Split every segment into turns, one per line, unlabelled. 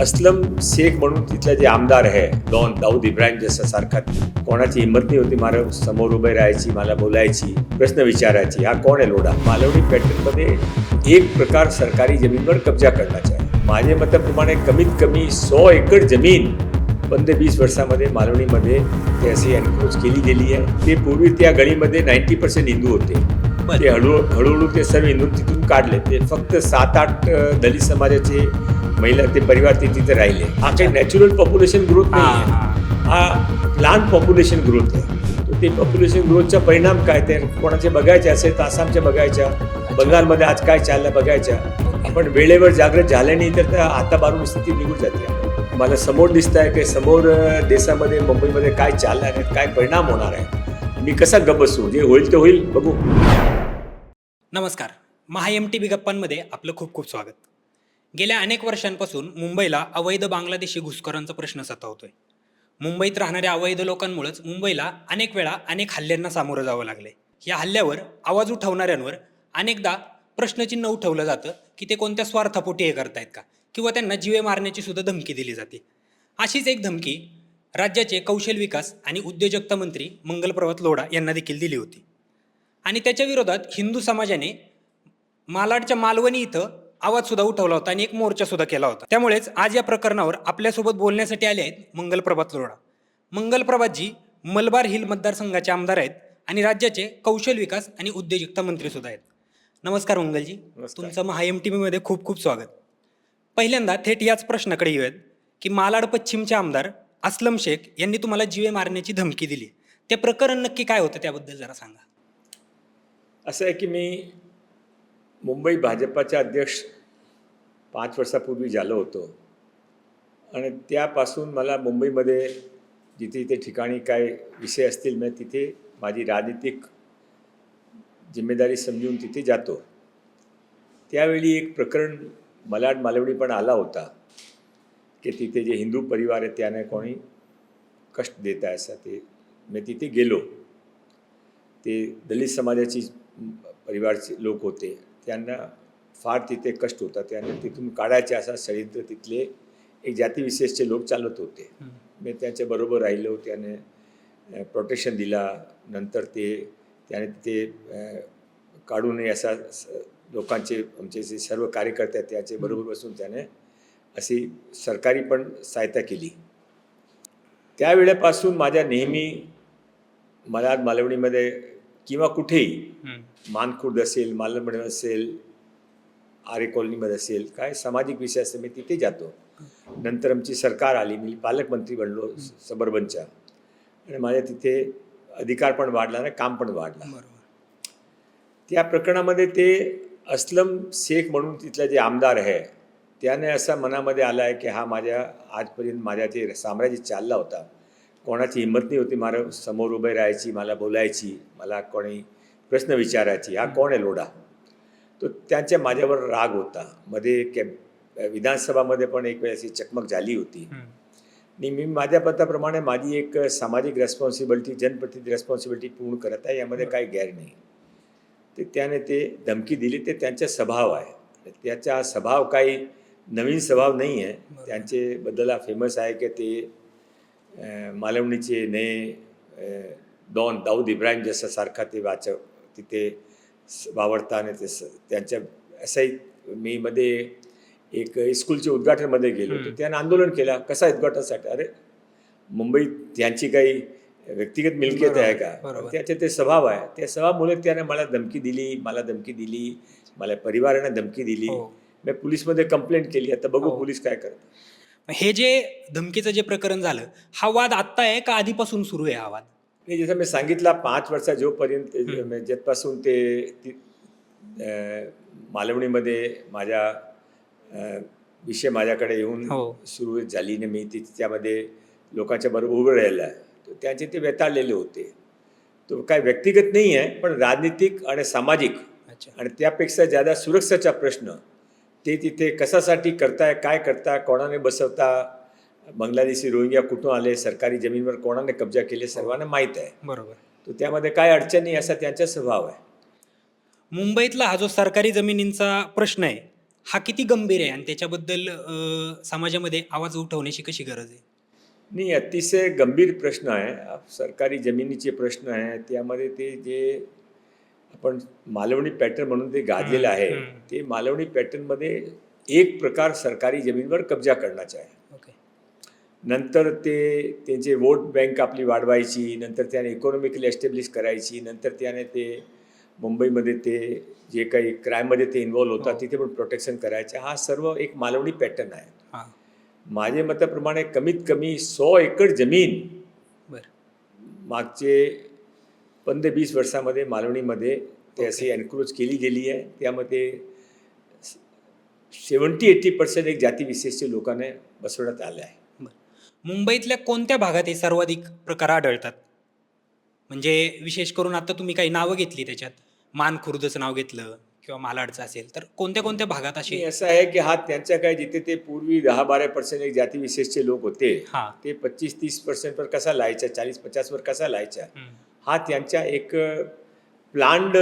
असलम शेख म्हणून तिथले जे आमदार आहे डॉन दाऊद इब्राहिम जसं सारखा कोणाची हिंमत नाही होती मला समोर उभे राहायची मला बोलायची प्रश्न विचारायची हा कोण आहे लोढा? मालवणी पॅटर्नमध्ये एक प्रकार सरकारी जमीनवर कब्जा करण्याचा आहे. माझ्या मताप्रमाणे कमीत कमी सौ एकर जमीन ते वीस वर्षामध्ये मालवणीमध्ये ते अशी एनक्रोच केली गेली आहे. ते पूर्वी त्या गळीमध्ये नाईन्टी पर्सेंट हिंदू होते. ते हळू हळूहळू ते सर्व हिंदू तिथून काढले. ते फक्त सात आठ दलित समाजाचे महिला ते परिवार ते तिथे राहिले. हा काही नॅचरल पॉप्युलेशन ग्रोथ नाही आहे हा. लहान पॉप्युलेशन ग्रोथ आहे. ते पॉप्युलेशन ग्रोथचा परिणाम काय ते कोणाचे बघायचे असेल तर आसामच्या बघायच्या बंगालमध्ये आज काय चाललं बघायच्या. आपण वेळेवर जागृत झाले नाही तर त्या हाताबारून स्थिती निघून जाते. मला समोर दिसत आहे की समोर देशामध्ये मुंबईमध्ये काय चाललं आहे काय परिणाम होणार आहे. मी कसा गप बसू? जे होईल ते होईल बघू.
नमस्कार. महा एम टी बी गप्पांमध्ये आपलं खूप खूप स्वागत. गेल्या अनेक वर्षांपासून मुंबईला अवैध बांगलादेशी घुसखोरांचा प्रश्न सतावतोय. मुंबईत राहणाऱ्या अवैध लोकांमुळेच मुंबईला अनेक वेळा अनेक हल्ल्यांना सामोरं जावं लागले या हल्ल्यावर आवाज उठवणाऱ्यांवर अनेकदा प्रश्नचिन्ह उठवलं जातं की ते कोणत्या स्वार्थापोटी हे करतायत का? किंवा त्यांना जीवे मारण्याची सुद्धा धमकी दिली जाते. अशीच एक धमकी राज्याचे कौशल विकास आणि उद्योजकता मंत्री मंगलप्रभात लोढा यांना देखील दिली होती. आणि त्याच्या विरोधात हिंदू समाजाने मालाडच्या मालवणी इथं आवाज सुद्धा उठवला होता आणि एक मोर्चा सुद्धा केला होता. त्यामुळेच आज या प्रकरणावर आपल्यासोबत बोलण्यासाठी आले आहेत मंगलप्रभात लोढा. मंगलप्रभातजी मलबार हिल मतदारसंघाचे आमदार आहेत आणि राज्याचे कौशल विकास आणि उद्योजकता मंत्री सुद्धा आहेत. नमस्कार मंगलजी. तुमचं महा एम टी मध्ये खूप खूप स्वागत. पहिल्यांदा थेट याच प्रश्नाकडे येऊयात की मालाड पश्चिमचे आमदार असलम शेख यांनी तुम्हाला जीवे मारण्याची धमकी दिली. ते प्रकरण नक्की काय होतं त्याबद्दल जरा सांगा.
असं आहे की मी मुंबई भाजपाचे अध्यक्ष पाच वर्षापूर्वी झालो होतो. आणि त्यापासून मला मुंबईमध्ये जिथे जिथे ठिकाणी काय विषय असतील मी तिथे माझी राजनीतिक जिम्मेदारी समजून तिथे जातो. त्यावेळी एक प्रकरण मलाड मालवणी पण आला होता की तिथे जे हिंदू परिवार आहे त्याने कोणी कष्ट देत आहे असं ते मी तिथे गेलो. ते दलित समाजाची परिवारचे लोक होते. त्यांना फार तिथे कष्ट होता त्यांना तिथून काढायचे असा षडयंत्र तिथले एक जातीविशेषचे लोक चालत होते. मी त्यांच्याबरोबर राहिलो. त्याने प्रोटेक्शन दिला. नंतर ते त्याने ते अ, काढू नये असा लोकांचे आमचे जे सर्व कार्यकर्ते आहेत त्याचे बरोबर बसून त्याने अशी सरकारी पण सहायता केली. त्यावेळेपासून माझ्या नेहमी मलाड मालवणीमध्ये किंवा कुठेही मानखुर्द असेल मालवण असेल आरे कॉलनीमध्ये असेल काय सामाजिक विषय असेल मी तिथे जातो. नंतर आमची सरकार आली मी पालकमंत्री बनलो सबर्बनच्या. आणि माझ्या तिथे अधिकार पण वाढला आणि काम पण वाढला.
बरोबर.
त्या प्रकरणामध्ये ते असलम शेख म्हणून तिथले जे आमदार आहे त्याने असा मनामध्ये आला आहे की हा माझ्या आजपर्यंत माझ्या जे साम्राज्य चालला होता. कोणाची हिंमत नाही होती मला समोर उभे राहायची मला बोलायची मला कोणी प्रश्न विचारायची हा कोण आहे लोढा? तो त्यांच्या माझ्यावर राग होता. मध्ये कॅ विधानसभामध्ये पण एक वेळ अशी चकमक झाली होती. आणि मी माझ्या पदाप्रमाणे माझी एक सामाजिक रेस्पॉन्सिबिलिटी जनप्रतिनिधी रेस्पॉन्सिबिलिटी पूर्ण करत आहे यामध्ये काही गैर नाही. ते त्याने ते धमकी दिली ते त्यांचा स्वभाव आहे. त्याचा स्वभाव काही नवीन स्वभाव नाही आहे त्यांचे बद्दल हा फेमस आहे की ते मालवणीचे नये अं, डॉन दाऊद इब्राहिम जसं सारखा ते वाच तिथे स- वावरता आणि ते स- त्यांच्या असंही मी मध्ये एक स्कूलच्या उद्घाटनमध्ये गेलो तर त्यानं आंदोलन केला. कसा उद्घाटनासाठी? अरे मुंबईत त्यांची काही व्यक्तिगत मिलकियत आहे का. त्याचे ते स्वभाव आहे. त्या स्वभावामुळे त्याने मला धमकी दिली मला धमकी दिली मला परिवाराने धमकी दिली.
हो.
मी पोलीसमध्ये कंप्लेंट केली. आता बघू
हो.
पोलीस काय करतात.
हे जे धमकीचं जे प्रकरण झालं हा वाद आत्ता आहे का आधीपासून सुरू आहे हा वाद
नाही जसं मी सांगितला पाच वर्षा जोपर्यंत. म्हणजे जेथपासून ते अं, मालवणीमध्ये माझ्या विषय माझ्याकडे येऊन
हो.
सुरू झाली आणि मी त्यामध्ये लोकांच्या बरोबर उभं राहिलं त्यांचे ते व्यताळलेले होते तो काय व्यक्तिगत नाही आहे पण राजनीतिक आणि सामाजिक
अच्छा
आणि त्यापेक्षा ज्यादा सुरक्षेचा प्रश्न ते तिथे कशासाठी करताय काय करता कोणाने बसवता? बांगलादेशी रोहिंग्या कुठून आले? सरकारी जमीनवर कोणाने कब्जा केले? सर्वांना माहीत आहे.
बरोबर.
तो त्यामध्ये काय अडचणी असा त्यांचा स्वभाव आहे.
मुंबईतला हा जो सरकारी जमिनींचा प्रश्न आहे हा किती गंभीर आहे? आणि त्याच्याबद्दल अ, समाजामध्ये आवाज उठवण्याची कशी गरज आहे?
नाही अतिशय गंभीर प्रश्न आहे. सरकारी जमिनीचे प्रश्न आहे. त्यामध्ये ते जे आपण मालवणी पॅटर्न म्हणून ते गाजलेलं आहे. ते मालवणी पॅटर्नमध्ये एक प्रकार सरकारी जमीनवर कब्जा करण्याचा आहे.
ओके.
नंतर ते त्यांचे वोट बँक आपली वाढवायची नंतर त्याने इकॉनॉमिकली एस्टॅब्लिश करायची नंतर त्याने ते मुंबईमध्ये ते जे काही क्राईममध्ये ते इन्व्हॉल्व होतात
हो.
तिथे पण प्रोटेक्शन करायचे. हा सर्व एक मालवणी पॅटर्न आहे.
हां.
माझ्या मताप्रमाणे कमीत कमी सौ एकर जमीन
बरं.
मागचे पंधरा वीस वर्षामध्ये मालवणीमध्ये ते अशी एन्क्रोच केली गेली आहे. त्यामध्ये सेवन्टी एट्टी पर्सेंट एक जातीविशेषच्या लोकांना बसवण्यात आलं आहे.
मुंबईतल्या कोणत्या भागात हे सर्वाधिक प्रकार आढळतात? म्हणजे विशेष करून आता तुम्ही काही नावं घेतली त्याच्यात. मानखुर्दचं नाव घेतलं किंवा मालाडचं असेल तर कोणत्या कोणत्या भागात असे?
आणि असं आहे की हा त्यांच्या काय जिथे ते पूर्वी दहा बारा पर्सेंट एक जातीविशेषचे लोक होते
हां.
ते पच्चीस तीस पर्सेंटवर कसा लायचा चाळीस पचासवर कसा लायचा. हा त्यांच्या एक प्लांड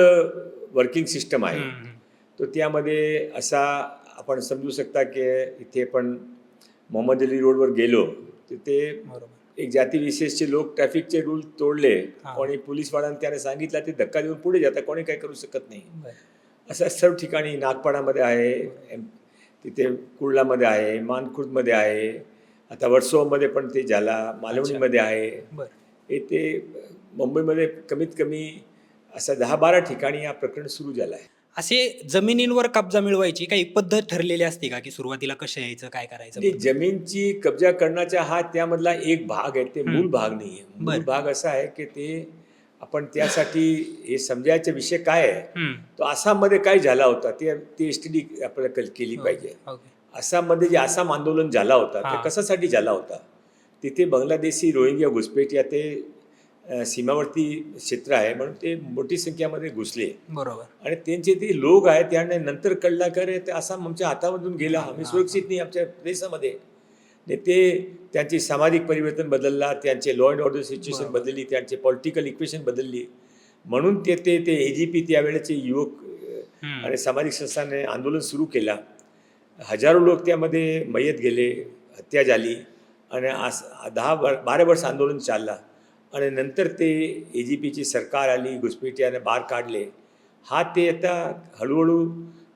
वर्किंग सिस्टम आहे.
हम्म, हम्म.
तो त्यामध्ये असा आपण समजू शकता की इथे पण मोहम्मद अली रोडवर गेलो तर ते एक जातीविशेषचे लोक ट्रॅफिकचे रूल तोडले. कोणी पोलीसवाल्यांनी त्याने सांगितलं ते धक्का देऊन पुढे जातात कोणी काही करू शकत नाही. असं सर्व ठिकाणी नागपाडामध्ये आहे तिथे कुर्लामध्ये आहे मानखुर्दमध्ये आहे आता वर्सोवामध्ये पण ते झाला मालवणीमध्ये आहे. हे ते मुंबईमध्ये कमीत कमी असं दहा बारा ठिकाणी हा प्रकरण सुरू झालं आहे
असे जमिनींवर कब्जा मिळवायची काही पद्धत ठरलेली असते का की सुरुवातीला कसं यायचं काय करायचं
जमीनची कब्जा करण्याचा हा त्यामधला एक भाग आहे ते मूळ
हम्म.
भाग नाही आहे मूळ
बरं.
भाग असा आहे की ते आपण त्यासाठी हे समजायचा विषय काय आहे. तो आसाममध्ये काय झाला होता ते ती स्टडी आपल्याला कल-
हो.
पाहिजे
ओके
आसाममध्ये जे आसाम आंदोलन झाला होता
हा.
ते कशासाठी झाला होता तिथे बांगलादेशी रोहिंग्या घुसपेट ते अ, सीमावर्ती क्षेत्र आहे म्हणून ते मोठी संख्यामध्ये घुसले.
बरोबर.
आणि त्यांचे ते लोक आहेत त्याने नंतर कळला का रे ते आसाम आमच्या हातामधून गेला आम्ही सुरक्षित नाही आमच्या देशामध्ये. ते त्यांची सामाजिक परिवर्तन बदलला त्यांचे लॉ अँड ऑर्डर सिच्युएशन. बदलली त्यांचे पॉलिटिकल इक्वेशन बदलली. म्हणून ते ते ते ए जी पी त्यावेळेचे युवक. आणि सामाजिक संस्थांनी आंदोलन सुरू केला. हजारो लोक त्यामध्ये मयत गेले हत्या झाली. आणि आस दहा वर बारा वर्ष आंदोलन चालला. आणि नंतर ते ए जी पीची सरकार आली घुसपेटीयाने बाहेर काढले. हा ते आता हळूहळू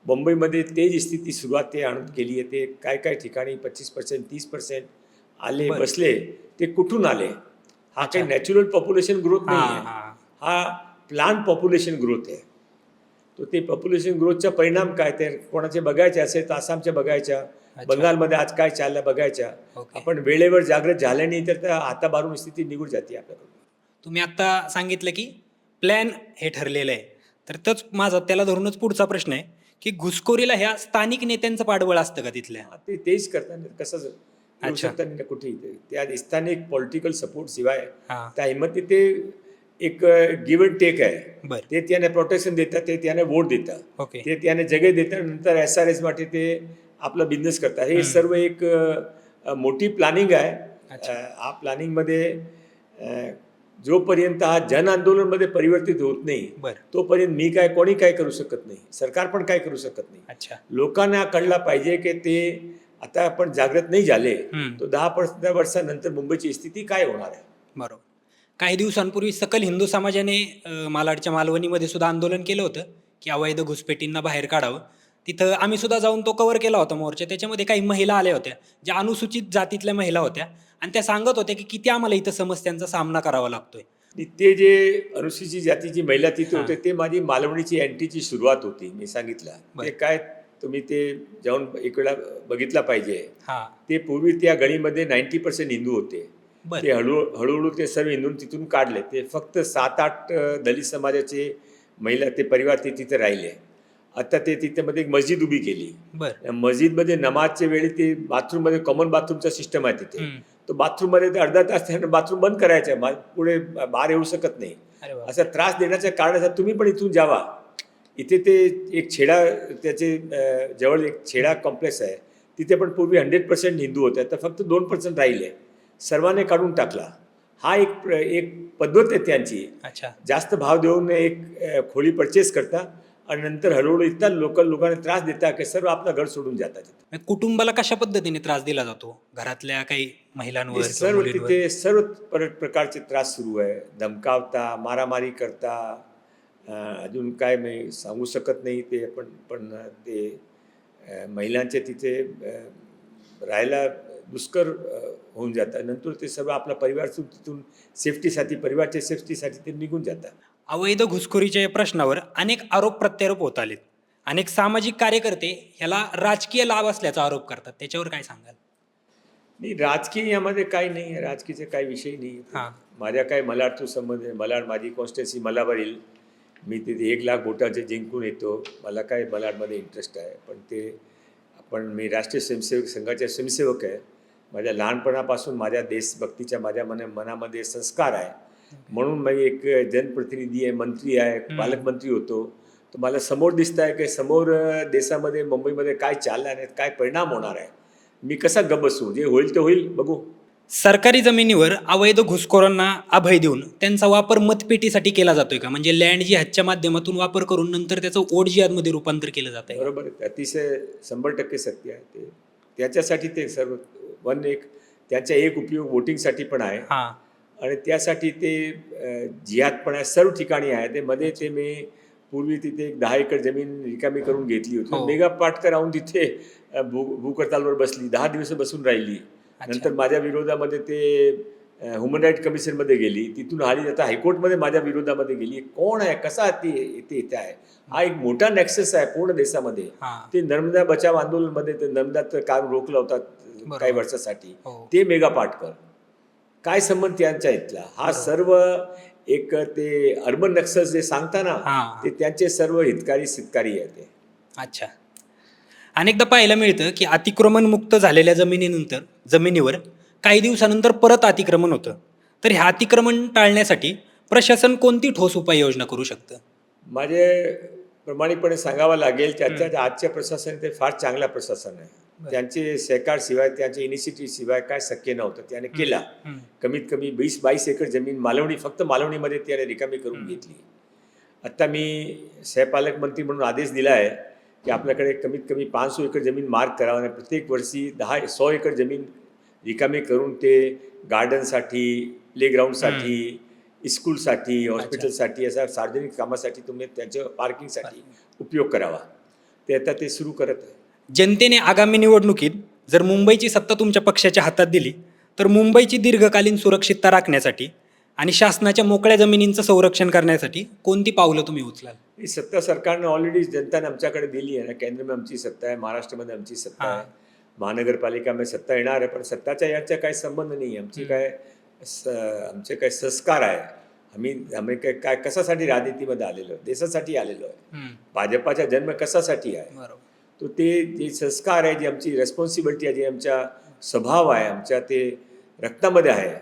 मुंबईमध्ये तेच स्थिती सुरुवात ते आणून केली आहे. ते काय काय ठिकाणी पच्चीस पर्सेंट तीस पर्सेंट आले
बरं.
बसले. ते कुठून आले? हा काही. नॅचरल पॉप्युलेशन ग्रोथ नाही
हां
आहे
हां.
प्लांट पॉप्युलेशन ग्रोथ आहे. तो ते पॉप्युलेशन ग्रोथचा परिणाम काय? ते कोणाचे बघायचे असेल तर आसामच्या बघायच्या. बंगालमध्ये आज काय चाललं बघायच्या. आपण वेळेवर जागृत झाले नाही तर त्या हाताबारून स्थिती निघून जाते आपल्याकडून.
तुम्ही आता सांगितलं की प्लॅन हे ठरलेलं आहे. तर तोच माझा त्याला धरूनच पुढचा प्रश्न आहे की घुसखोरीला ह्या स्थानिक नेत्यांचं पाठबळ असतं का तिथल्या?
ते तेच करतात कसं
अच्छा.
ते. त्या स्थानिक पॉलिटिकल सपोर्ट शिवाय
हां.
त्या हिंमती ते एक गिव्ह अँड टेक आहे. ते त्याने प्रोटेक्शन देतात ते त्याने वोट देतात.
ओके.
ते त्याने जगे देतात. नंतर एस आर एसमध्ये ते आपला बिझनेस करतात हे. सर्व एक मोठी प्लॅनिंग आहे. हा प्लॅनिंगमध्ये जोपर्यंत हा जन आंदोलनमध्ये परिवर्तित होत नाही
बरं.
तोपर्यंत मी काय कोणी काय करू शकत नाही. सरकार पण काय करू शकत नाही.
अच्छा.
लोकांना कळला पाहिजे की ते आता आपण जागृत नाही झाले
हम्म.
तो दहा पंधरा वर्षानंतर मुंबईची स्थिती काय होणार आहे?
बरोबर. काही दिवसांपूर्वी सकल हिंदू समाजाने मालाडच्या मालवणीमध्ये सुद्धा आंदोलन केलं होतं की अवैध घुसपेटींना बाहेर काढावं. तिथं आम्ही सुद्धा जाऊन तो कव्हर केला होता मोर्चा. त्याच्यामध्ये काही महिला आल्या होत्या ज्या अनुसूचित जातीतल्या महिला होत्या. आणि त्या सांगत होत्या की किती आम्हाला इथं समस्यांचा सामना करावा लागतोय.
ते जे अनुसूचित जातीची महिला तिथे. होते ते माझी मालवणीची अँटीची सुरुवात होती मी सांगितलं. ते काय तुम्ही ते जाऊन एक वेळा बघितला पाहिजे.
हां.
ते पूर्वी त्या गळीमध्ये नाईन्टी पर्सेंट हिंदू होते. ते हळू हळूहळू ते सर्व हिंदू तिथून काढले. ते फक्त सात आठ दलित समाजाचे महिला ते परिवार ते तिथे राहिले. आता ते तिथे मध्ये एक मस्जिद उभी केली. मस्जिदमध्ये नमाजच्या वेळी ते बाथरूममध्ये कॉमन बाथरूमचा सिस्टम आहे तिथे. तो बाथरूममध्ये ते अर्धा तास त्यानं बाथरूम बंद करायचं आहे. पुढे बाहेर येऊ शकत नाही. असा त्रास देण्याचं कारण असं तुम्ही पण इथून जावा. इथे ते एक छेडा त्याचे जवळ एक छेडा कॉम्प्लेक्स आहे. तिथे पण पूर्वी हंड्रेड पर्सेंट हिंदू होते. तर फक्त दोन पर्सेंट राहिले. सर्वांनी काढून टाकला. हा एक एक पद्धत आहे त्यांची.
अच्छा.
जास्त भाव देऊन एक खोली परचेस करता. आणि नंतर हळूहळू इतका लोकल लोकांना त्रास देतात की सर्व आपलं घर सोडून जातात
कुटुंबाला कशा पद्धतीने त्रास दिला जातो? घरातल्या काही महिलांवर
सर्व? तिथे सर्व पर- प्रकारचे त्रास सुरू आहे. धमकावता मारामारी करता अजून काय मी सांगू शकत नाही ते पण पण ते महिलांचे तिथे राहायला दुष्कर होऊन जातं नंतर ते सर्व आपला परिवार तिथून सेफ्टीसाठी परिवारच्या सेफ्टीसाठी ते निघून जातात.
अवैध घुसखोरीच्या या प्रश्नावर अनेक आरोप प्रत्यारोप होत आलेत. अनेक सामाजिक कार्यकर्ते ह्याला राजकीय लाभ असल्याचा आरोप करतात. त्याच्यावर काय सांगाल?
नाही राजकीय यामध्ये काही नाही आहे राजकीयचे काही विषय नाही.
हां.
माझ्या काय मलाड तो संबंध आहे मलाड माझी कॉन्स्टिट्युन्सी मलावर येईल. मी तिथे एक लाख वोटाचे जिंकून येतो. मला काय मलाडमध्ये इंटरेस्ट आहे. पण ते आपण मी राष्ट्रीय स्वयंसेवक संघाचे स्वयंसेवक आहे. माझ्या लहानपणापासून माझ्या देशभक्तीच्या माझ्या मन मनामध्ये संस्कार आहे. म्हणून मी एक जनप्रतिनिधी आहे मंत्री आहे. पालकमंत्री होतो. तर मला समोर दिसत आहे की समोर देशामध्ये मुंबईमध्ये काय चाललं आहे काय परिणाम होणार आहे? मी कसा गप बसू जे होईल ते होईल बघू.
सरकारी जमिनीवर अवैध घुसखोरांना अभय देऊन त्यांचा वापर मतपेटीसाठी केला जातोय का? म्हणजे लँड जिहादच्या माध्यमातून वापर करून नंतर त्याचं ओट जिहादमध्ये रूपांतर केलं जात आहे.
बरोबर. अतिशय शंभर टक्के सत्य आहे ते. त्याच्यासाठी ते सर्व वन एक त्याचा एक उपयोग वोटिंगसाठी पण आहे.
हा.
आणि त्यासाठी ते अं, जिहाद पण आहे सर्व ठिकाणी आहे. ते मध्ये ते मी पूर्वी तिथे एक दहा एकर जमीन रिकामी करून घेतली
हो.
होती मेगा पाटकर राहून तिथे भू भूकरतालवर बसली. दहा दिवस बसून राहिली. नंतर माझ्या विरोधामध्ये ते ह्युमन राईट कमिशनमध्ये गेली. तिथून आली. आता हायकोर्टमध्ये माझ्या विरोधामध्ये गेली. कोण आहे? कसा ती इथे इथे आहे? हा एक मोठा नेक्सस आहे पूर्ण देशामध्ये.
हा.
ते नर्मदा बचाव आंदोलनमध्ये ते नर्मदाचं काम रोखलं होतं
बरोबर.
काही वर्षासाठी.
हो.
ते मेगा पाटकर. काय संबंध त्यांच्या इथला? हा. सर्व एक ते अर्बन नक्सल्स जे सांगता ना
हा.
ते त्यांचे सर्व हितकारी सितकारी आहे ते.
अच्छा. अनेकदा पाहायला मिळतं की अतिक्रमण मुक्त झालेल्या जमिनीनंतर जमिनीवर काही दिवसानंतर परत अतिक्रमण होतं. तर हे अतिक्रमण टाळण्यासाठी प्रशासन कोणती ठोस उपाययोजना करू शकतं?
माझे प्रामाणिकपणे सांगावं लागेल त्याच्या आजच्या प्रशासन ते फार चांगलं प्रशासन आहे. त्यांचे सहकार शिवाय त्यांचे इनिशिएटिव्ह शिवाय काय शक्य नव्हतं त्याने केला. कमीत कमी वीस बावीस एकर जमीन मालवणी फक्त मालवणीमध्ये त्याने रिकामी करून. घेतली आत्ता मी सहपालक मंत्री म्हणून आदेश दिला आहे की आपल्याकडे कमीत कमी पाचशे एकर जमीन मार्क करावं आणि प्रत्येक वर्षी दहा सौ एकर जमीन रिकामी करून ते गार्डनसाठी प्लेग्राऊंडसाठी स्कूलसाठी हॉस्पिटलसाठी अशा सार्वजनिक कामासाठी तुम्ही त्याच्या पार्किंगसाठी उपयोग करावा. ते आता ते सुरू करत आहे.
जनतेने आगामी निवडणुकीत जर मुंबईची सत्ता तुमच्या पक्षाच्या हातात दिली तर मुंबईची दीर्घकालीन सुरक्षितता राखण्यासाठी आणि शासनाच्या मोकळ्या जमिनींचं संरक्षण करण्यासाठी कोणती पावलं तुम्ही उचलाल?
ही सत्ता सरकारनं ऑलरेडी जनताने आमच्याकडे दिली आहे ना. केंद्रामध्ये आमची सत्ता आहे महाराष्ट्रामध्ये आमची सत्ता. आहे महानगरपालिकामध्ये सत्ता येणार आहे. पण सत्ताच्या याचा काही संबंध नाही आमची. काय स आमचे काय संस्कार आहे. आम्ही आम्ही काय काय कशासाठी राजनीतीमध्ये आलेलो आहे? देशासाठी आलेलो आहे. भाजपाचा जन्म कशासाठी आहे? तो ते जे संस्कार आहे जी आमची रेस्पॉन्सिबिलिटी आहे जी आमच्या स्वभाव आहे आमच्या ते रक्तामध्ये आहे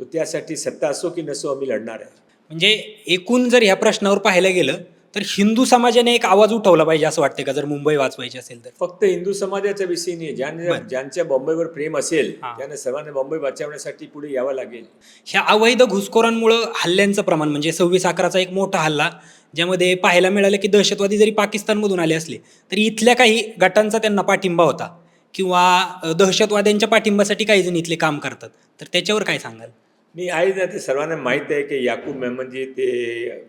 तो त्यासाठी सत्ता असो की नसो आम्ही लढणार आहे.
म्हणजे एकूण जर ह्या प्रश्नावर पाहायला गेलं तर हिंदू समाजाने एक आवाज उठवला पाहिजे असं वाटतं का? जर मुंबई वाचवायची असेल तर.
फक्त हिंदू समाजाचा विषय ज्यांना. ज्यांच्या बॉम्बेवर प्रेम असेल. त्यांना सर्वांना बॉम्बे वाचवण्यासाठी पुढे यावं लागेल.
ह्या अवैध घुसखोरांमुळं हल्ल्यांचं प्रमाण म्हणजे सव्वीस अकराचा एक मोठा हल्ला ज्यामध्ये पाहायला मिळालं की दहशतवादी जरी पाकिस्तानमधून आले असले तरी इथल्या काही गटांचा त्यांना पाठिंबा होता. किंवा दहशतवाद्यांच्या पाठिंबासाठी काही जण इथले काम करतात. तर त्याच्यावर काय सांगाल?
मी आहे ना ते सर्वांना माहीत आहे की याकूब मेमन जे ते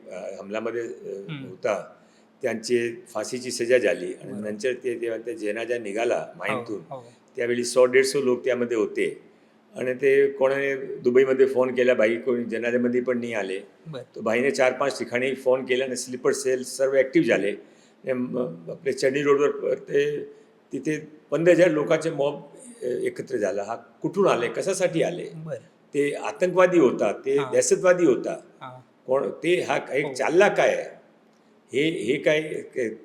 हम्म.
होता त्यांची फाशीची सजा झाली आणि. नंतर ते तेव्हा ते जेनाजा निघाला माहीमतून
हो, हो.
त्यावेळी सौ दीडशे लोक त्यामध्ये होते आणि ते कोणाने दुबईमध्ये फोन केला बाई कोणी जनादेमध्ये पण नाही आले
बरं.
तो भाईने चार पाच ठिकाणी फोन केला आणि स्लीपर सेल सर्व ॲक्टिव्ह झाले आपले चंडी रोडवर ते तिथे पंधरा हजार लोकांचे मॉब एकत्र झाला हा कुठून आले कशासाठी आले. ते आतंकवादी होता ते. दहशतवादी होता. कोण ते हा एक
हो.
चालला काय? हे हे काय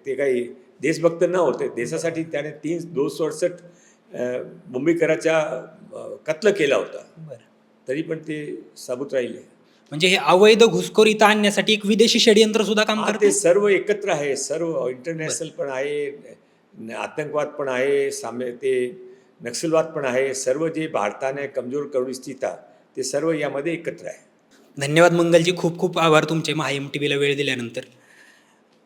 ते काही देशभक्त न होते देशासाठी त्याने तीन दोनशे अडसष्ट अं, कत्ल केला होता. तरी पण ते साबूत राहिले
म्हणजे हे अवैध घुसखोरी इथं आणण्यासाठी एक विदेशी षडयंत्र सुद्धा काम करते
ते सर्व एकत्र आहे सर्व इंटरनॅशनल पण आहे आतंकवाद पण आहे साम्य ते नक्षलवाद पण आहे सर्व जे भारताने कमजोर करू इच्छिता ते सर्व यामध्ये एकत्र आहे.
धन्यवाद मंगलजी खूप खूप आभार तुमचे महाएम टी व्हीला वेळ दिल्यानंतर.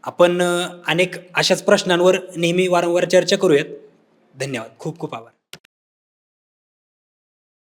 आपण अनेक अशाच प्रश्नांवर नेहमी वारंवार चर्चा करूयात. धन्यवाद खूप खूप आभार.